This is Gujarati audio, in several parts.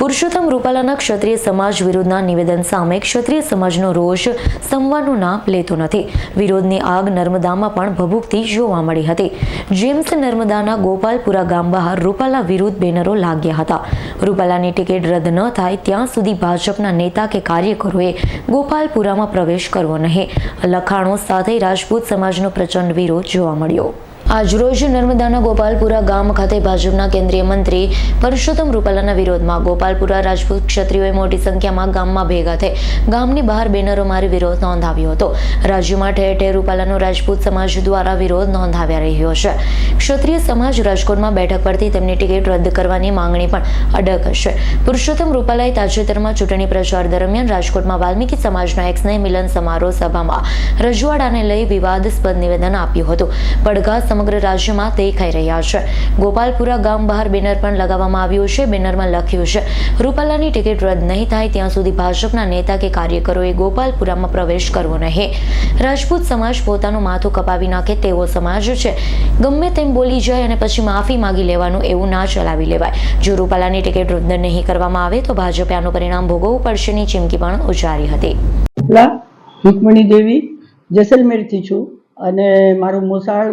પુરુષોત્તમ રૂપાલાના ક્ષત્રિય સમાજ વિરુદ્ધના નિવેદન સામે ક્ષત્રિય સમાજનો રોષ સંવાદનું નામ લેતો નથી. વિરોધની આગ નર્મદામાં પણ ભભૂકતી જોવા મળી હતી. જેમ્સ નર્મદાના ગોપાલપુરા ગામ બહાર રૂપાલા વિરુદ્ધ બેનરો લાગ્યા હતા. રૂપાલાની ટિકિટ રદ ન થાય ત્યાં સુધી ભાજપના નેતા કે કાર્યકરોએ ગોપાલપુરામાં પ્રવેશ કરવો નહીં. લખાણો સાથે રાજપૂત સમાજનો પ્રચંડ વિરોધ જોવા મળ્યો. આજરોજ નર્મદાના ગોપાલપુરા ગામ ખાતે ભાજપના કેન્દ્રીય મંત્રી પરસોત્તમ રૂપાલાના વિરોધમાં ગોપાલપુરા રાજપૂત ક્ષત્રિયોએ મોટી સંખ્યામાં ગામમાં ભેગા થઈ ગામની બહાર બેનરો મારી વિરોધ નોંધાવ્યો હતો. રાજ્યમાં ઠેર ઠેર રૂપાલાનો રાજપૂત સમાજ દ્વારા વિરોધ નોંધાવ્યા રહ્યો છે. ક્ષત્રિય સમાજ રાજકોટમાં બેઠક પરથી તેમની ટિકિટ રદ કરવાની માંગણી પણ અડગ છે. પુરુષોત્તમ રૂપાલાએ તાજેતરમાં ચૂંટણી પ્રચાર દરમિયાન રાજકોટમાં વાલ્મીકી સમાજના એક સ્નેહ મિલન સમારોહ સભામાં રજવાડાને લઈ વિવાદસ્પદ નિવેદન આપ્યું હતું. પડઘા સમગ્ર રાજ્યમાં દેખાઈ રહ્યા છે. ગોપાલપુરા ગામ બહાર બેનર પણ લગાવવામાં આવ્યું છે. બેનરમાં લખ્યું છે, રૂપાલાની ટિકિટ રદ નહીં થાય ત્યાં સુધી ભાજપના નેતા કે કાર્યકરોએ ગોપાલપુરામાં પ્રવેશ કરવો નહીં. રાજપૂત સમાજ પોતાનું માથું કપાવી નાખે તેવો સમાજ છે. ગમે તેમ બોલી જાય અને પછી માફી માગી લેવાનું એવું ના ચલાવી લેવાય. જો રૂપાલાની ટિકિટ રદ નહીં કરવામાં આવે તો ભાજપે આનું પરિણામ ભોગવવું પડશેની ચીમકી પણ ઉચ્ચારી હતી. રૂકમણી દેવી, જેસલમેરથી છું અને મારું મોસાળ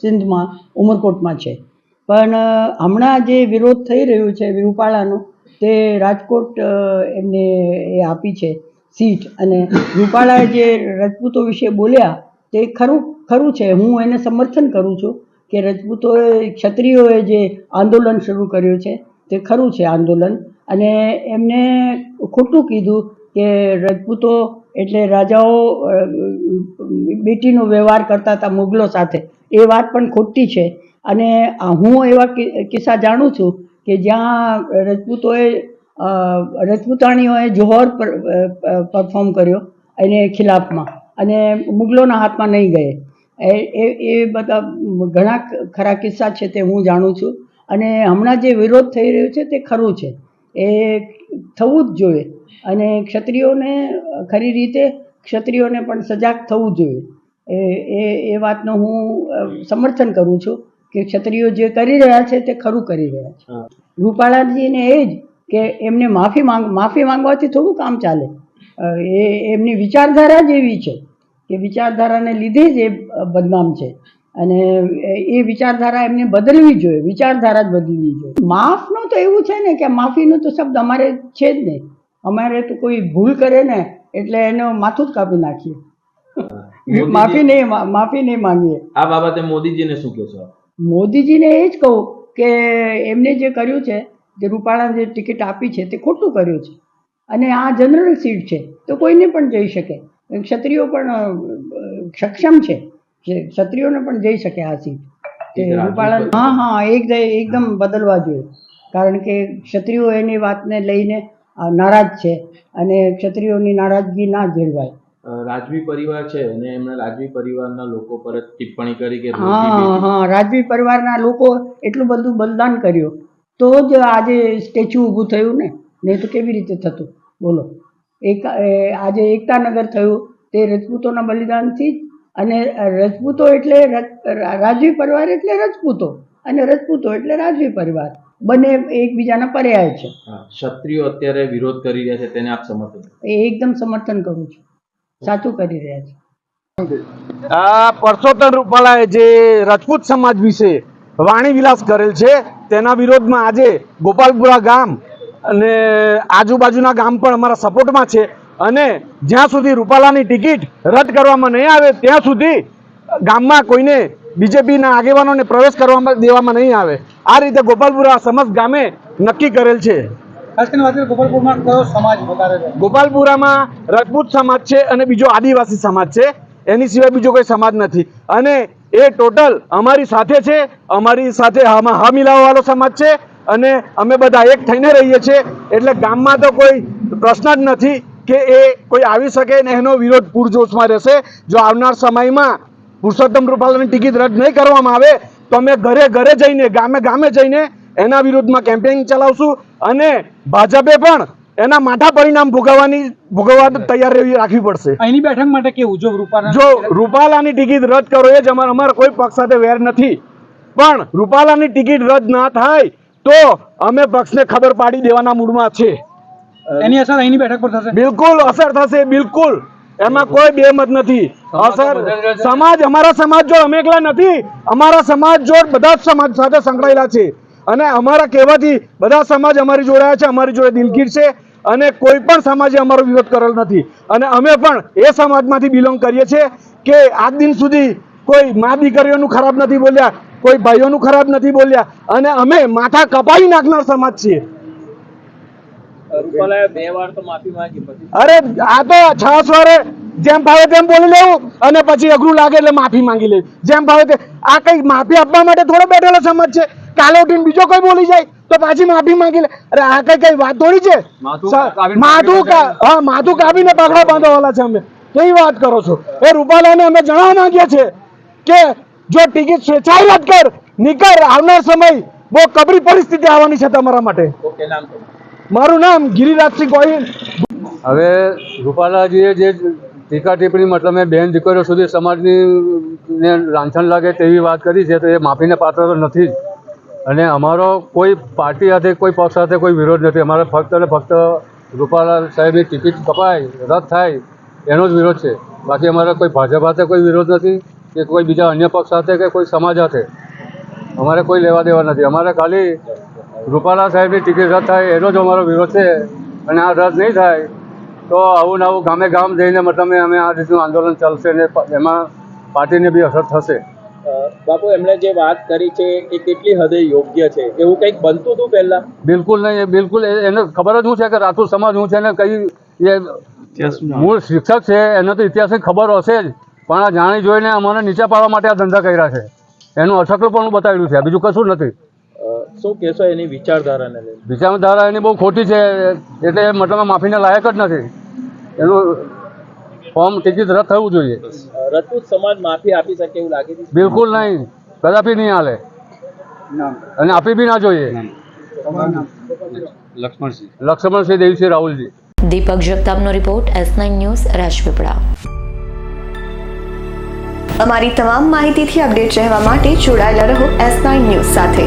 સિંધમાં, ઉમરકોટમાં છે. પણ હમણાં જે વિરોધ થઈ રહ્યો છે રૂપાળાનો, તે રાજકોટ એમને એ આપી છે સીટ. અને રૂપાલાએ જે રજપૂતો વિશે બોલ્યા, તે ખરું ખરું છે. હું એને સમર્થન કરું છું કે રજપૂતોએ, ક્ષત્રિયોએ જે આંદોલન શરૂ કર્યું છે, તે ખરું છે આંદોલન. અને એમને ખોટું કીધું કે રજપૂતો એટલે રાજાઓ બેટીનો વ્યવહાર કરતા હતા મુગલો સાથે. એ વાત પણ ખોટી છે. અને હું એવા કિસ્સા જાણું છું કે જ્યાં રજપૂતોએ રજપૂતાણીઓએ જોહર પર- પરફોર્મ કર્યો એને ખિલાફમાં અને મુગલોના હાથમાં નહીં ગયે. એ- એ બધા ઘણા ખરા કિસ્સા છે તે હું જાણું છું. અને હમણાં જે વિરોધ થઈ રહ્યો છે તે ખરું છે. એ થવું જ જોઈએ. અને ક્ષત્રિયોને ખરી રીતે ક્ષત્રિયોને પણ સજાગ થવું જોઈએ. એ એ એ વાતનો હું સમર્થન કરું છું કે ક્ષત્રિયો જે કરી રહ્યા છે તે ખરું કરી રહ્યા છે. રૂપાળાજીને એ જ કે એમને માફી માંગ માફી માંગવાથી થોડું કામ ચાલે. એ એમની વિચારધારા જ એવી છે કે વિચારધારાને લીધે જ એ બદનામ છે. અને એ- વિચારધારા એમને બદલવી જોઈએ વિચારધારા જ બદલવી જોઈએ. માફનું તો એવું છે ને કે માફીનો તો શબ્દ અમારે છે જ નહીં. અમારે તો કોઈ ભૂલ કરે ને એટલે એનો માથું જ કાપી નાખીએ. માફી નહીં માફી નહીં માંગીએ. આ બાબતે મોદીજીને શું કહેશો મોદીજીને એ જ કહું કે એમને જે કર્યું છે જે રૂપાળાને જે ટિકિટ આપી છે તે ખોટું કર્યું છે. અને આ જનરલ સીટ છે તો કોઈને પણ જઈ શકે. ક્ષત્રિયો પણ સક્ષમ છે. કે ક્ષત્રિયોને પણ જઈ શકે આ સીટ. રૂપાળા હા હા એક એકદમ બદલવા જોઈએ. કારણ કે ક્ષત્રિયો એની વાતને લઈને નારાજ છે. અને ક્ષત્રિયોની નારાજગી ના અ, રાજવી પરિવાર છે અને એમણે રાજવી પરિવારના લોકો પર ટિપ્પણી કરી કે હા હા રાજવી પરિવારના લોકો એટલું બધું બલિદાન કર્યું. તો જ આજે સ્ટેચ્યુ ઊભું થયું ને? નહીં તો કેવી રીતે થતું? બોલો. એક આજે એકતાનગર થયું. તે રજપૂતોના બલિદાનથી જ અને રજપૂતો એટલે રાજવી પરિવાર એટલે રજપૂતો અને રજપૂતો એટલે રાજવી પરિવાર. બંને એકબીજાના પર્યાય છે. ક્ષત્રિયો અત્યારે વિરોધ કરી રહ્યા છે તેને આપ સમર્થન એ એકદમ સમર્થન કરું છું. સાચું કરી રહ્યા છે. આ પરસોત્તમ રૂપાલાએ જે રાજપૂત સમાજ વિશે વાણી વિલાસ કરેલ છે, તેના વિરોધમાં આજે ગોપાલપુરા ગામ અને આજુબાજુના ગામ પણ અમારા સપોર્ટમાં છે અને જ્યાં સુધી રૂપાલાની ટિકિટ રદ કરવામાં નહીં આવે, ત્યાં સુધી ગામમાં કોઈને બીજેપીના આગેવાનોને પ્રવેશ કરવામાં દેવામાં નહીં આવે. આ રીતે ગોપાલપુરા સમસ્ત ગામે નક્કી કરેલ છે. ગોપાલપુરમાં રાજપૂત સમાજ છે અને બીજો આદિવાસી સમાજ છે. એની સિવાય બીજો કોઈ સમાજ નથી. અને એ ટોટલ અમારી સાથે છે. અમારી સાથે હામાં હા મિલાવવાવાળો સમાજ છે. અને અમે બધા એક થઈને રહીએ છીએ. એટલે ગામમાં તો કોઈ પ્રશ્ન જ નથી કે એ કોઈ આવી શકે ને એનો વિરોધ પૂરજોશમાં રહેશે. જો આવનાર સમયમાં પુરુષોત્તમ રૂપાલાની ટિકિટ રદ નહીં કરવામાં આવે, તો અમે ઘરે ઘરે જઈને, ગામે ગામે જઈને એના વિરુદ્ધમાં કેમ્પેઇન ચલાવશું. અને ભાજપે પણ એના માઠા પરિણામ ભોગવવાની ભોગવવા તૈયાર રહેવી રાખવી પડશે. અહીંની બેઠક માટે કેવું? જો રૂપાલા જો રૂપાલાની ટિકિટ રદ કરો એ જ અમારા અમારા કોઈ પક્ષ સાથે વેર નથી. પણ રૂપાલાની ટિકિટ રદ ના થાય તો અમે પક્ષને ખબર પાડી દેવાના મૂડમાં છે. એની અસર અહીંની બેઠક પર થશે? બિલકુલ અસર થશે બિલકુલ. એમાં કોઈ બેમત નથી. અસર સમાજ અમારા સમાજ જો અમે એકલા નથી. અમારા સમાજ જો બધા જ સમાજ સાથે સંકળાયેલા છે. અને અમારા કહેવાથી બધા સમાજ અમારી જોડાયા છે અમારી જોડે દિલગીર છે અને કોઈ પણ સમાજે અમારો વિરોધ કરેલ નથી. અને અમે પણ એ સમાજમાંથી બિલોંગ કરીએ છીએ કે આજ દિન સુધી કોઈ મા દીકરીઓનું ખરાબ નથી બોલ્યા કોઈ ભાઈઓનું ખરાબ નથી બોલ્યા અને અમે માથા કપાઈ નાખનાર સમાજ છીએ. અરે આ તો છ વારે જેમ ભાવે તેમ બોલી લેવું અને પછી અઘરું લાગે એટલે માફી માંગી લેવી જેમ ભાવે તે આ કઈ માફી આપવા માટે થોડો બેઠેલો સમાજ છે. કાલે ઉઠીને બીજો કોઈ બોલી જાય તો પાછી માફી માંગી લે અરે આ કઈ કઈ વાત થોડી છે? માથું હા માથું કાપીને પગડા બાંધવાલા છે અમે. કેવી વાત કરો છો? એ રૂપાલાને અમે જણાવવા માંગીએ છીએ કે જો ટિકિટ સ્વેચ્છાએ રદ કર નિકર આવનાર સમય બહુ કબરી પરિસ્થિતિ આવવાની છે તમારા માટે. મારું નામ ગિરિરાજ મારું નામ ગિરિરાજસિંહ ગોહિલ. હવે રૂપાલાજીએ જે ટીકા ટિપ્પણી મતલબ મેં બેન દીકરીઓ સુધી સમાજની ને લાંછન લાગે તેવી વાત કરી છે તો એ માફીને પાત્ર તો નથી જ. અને અમારો કોઈ પાર્ટી સાથે, કોઈ પક્ષ સાથે કોઈ વિરોધ નથી. અમારે ફક્ત અને ફક્ત રૂપાલા સાહેબની ટિકિટ કપાય, રદ થાય, એનો જ વિરોધ છે. બાકી અમારે કોઈ ભાજપ સાથે કોઈ વિરોધ નથી, કે કોઈ બીજા અન્ય પક્ષ સાથે કે કોઈ સમાજ સાથે. અમારે કોઈ લેવા દેવા નથી. અમારે ખાલી રૂપાલા સાહેબની ટિકિટ રદ થાય, એનો જ અમારો વિરોધ છે. અને આ રદ નહીં થાય, તો આવું ને આવું ગામે ગામ જઈને મતલબ અમે આ રીતનું આંદોલન ચાલશે ને એમાં પાર્ટીને બી અસર થશે. બાપુ એમણે જે વાત કરી છે એ કેટલી હદે યોગ્ય છે? એવું કંઈક બનતું હતું પહેલા? બિલકુલ નહીં બિલકુલ એને ખબર જ હું છે કે રાઠોડ સમાજ હું છે ને કઈ એ મૂળ શિક્ષક છે એને તો ઇતિહાસની ખબર હશે જ. પણ આ જાણી જોઈને અમને નીચે પાડવા માટે આ ધંધા કર્યા છે. એનું અસકલું પણ બતાવ્યું છે બીજું કશું નથી. શું કહેશો એની વિચારધારાને વિચારધારા એની બહુ ખોટી છે એટલે મતલબ માફીને લાયક જ નથી. એનું ફોર્મ ટિકિટ રદ થવું જોઈએ. રજપૂત સમાજ માફી આપી શકે એવું લાગે છે? બિલકુલ નહીં. કદાપી નહીં હાલે. અને આપી બી ના જોઈએ. Laxmansinh. Devsinh Rahulji. Deepak જગતાપનો report S nine news Rajpipla. અમારી તમામ માહિતીથી અપડેટ રહેવા માટે જોડાયેલા રહો એસ નાઇન ન્યૂઝ સાથે.